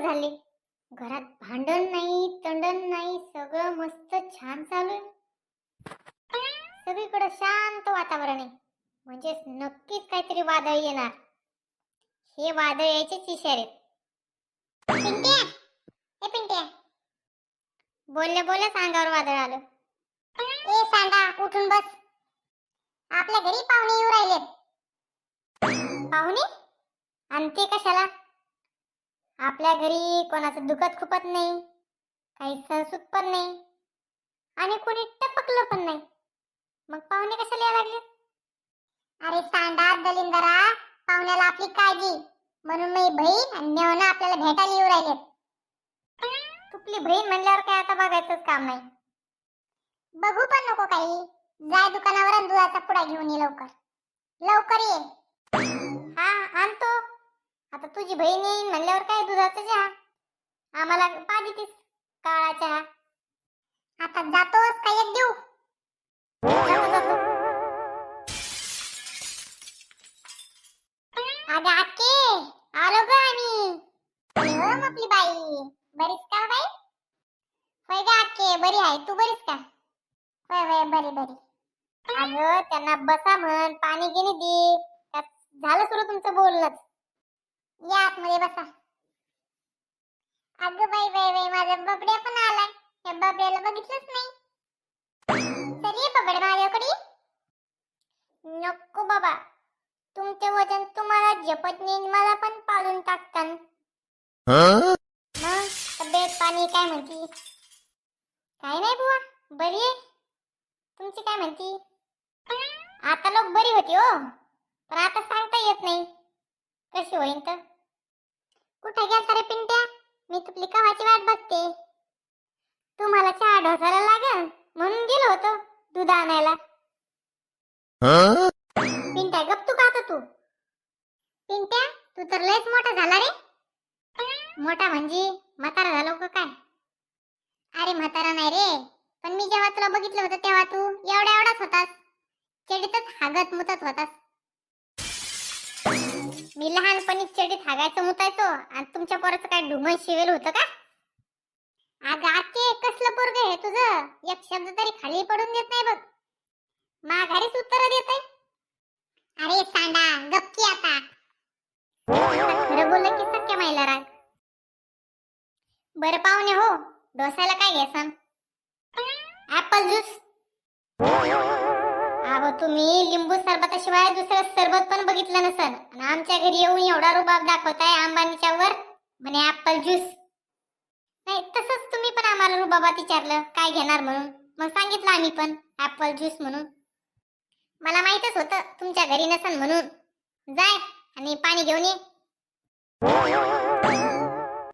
दिवस झाले. घरात भांडण नाही तंडण नाही सगळं मस्त छान चालू आहे. सगळीकडे शांत वातावरण आहे. म्हणजे नक्कीच काहीतरी वादळ येणार. हे वादळ यायचेच इशारे पिंट्या! ए पिंट्या! बोलले बोलले सांगावर वादळ आलं. ए सांगा उठून बस. आपल्या घरी पाहुणे येऊ राहिलेत. पाहुणे? आणि ते कशाला? आपल्या घरी कोणाचं दुखत खुपत नाही काही संसूत पण नाही आणि कोणी टपकलं पण नाही. मग पाहुणे कशाला यायला लागले अरे सांडा दलिंदरा पाहुण्याला आपली काळजी. म्हणून मी बहीण आणि मेवना आपल्याला भेटायला येऊ राहिलेत. तुपली बहीण म्हणल्यावर काय आता बघायचंच काम नाही. बघू पण नको काही. जाय दुकानावर दुधाचा पुडा घेऊन ये लवकर. लवकर ये. हा आणतो. आता तुझी बहीण येईन म्हणल्यावर काय दुधाचा चहा? आम्हाला पा तीस काळा चहा. आता जातोस का एक देऊ? जातो जातो. अगं आके आलो ग आम्ही. हो आपली बाई. बरीच का हो बाई? होय ग आके बरी आहे. तू बरीच का? होय होय बरी बरी. अगं त्यांना बसा म्हण. पाणी गिनी या आतमध्ये बसा. अगं बाई बाई बाई माझा बबड्या पण आलाय. त्या बबड्याला बघितलंच नाही. चल ये बबड्या माझ्याकडे. नको बाबा. तुमचे वजन तुम्हाला झेपत नाही मला पण पाळून टाकतान. मग? तब्येत पाणी काय म्हणती? काय नाही बुवा बरी आहे. तुमची काय म्हणती? आता लोक बरी होती हो. पण आता सांगता येत नाही. कशी होईन तर कुठे गेल सारे पिंट्या मी तुपली कवाची वाट बघते तुम्हाला चहा ढोसायला लागल म्हणून गेलो होतो दूध आणायला. पिंट्या गप तू का आता तू? पिंट्या तू तर लयच मोठा झाला रे. मोठा म्हणजे म्हातारा झालो का काय? अरे म्हातारा नाही रे. पण मी जेव्हा तुला बघितलं होतं तेव्हा तू एवढा एवढाच होतास. चडीतच हागत मुतत होतास. मी लहानपणी चडीत हागायचं मुतायचो आणि तुमच्या पोराचं काय ढुमन शिवेल होतं का? अगं आके आहे तुझं? एक शब्द तरी खाली पडून देत नाही बघ. माघारीच उत्तर देत आहे अरे सांडा गप्पी आता. खरं बोललं की सख्या मायला राग. बर पाहुणे हो डोसायला काय घेसन ऍपल ज्यूस. अहो तुम्ही लिंबू सरबताशिवाय दुसरं सरबत पण बघितलं नसन. आणि आमच्या घरी येऊन एवढा रुबाब दाखवताय अंबानीच्या वर म्हणे ऍपल ज्यूस. नाही तसंच तुम्ही पण आम्हाला रुबाबात विचारलं काय घेणार म्हणून? मग सांगितलं आम्ही पण ऍपल ज्यूस म्हणून. मला माहितच होतं तुमच्या घरी नसन म्हणून. जाय आणि पाणी घेऊन ये.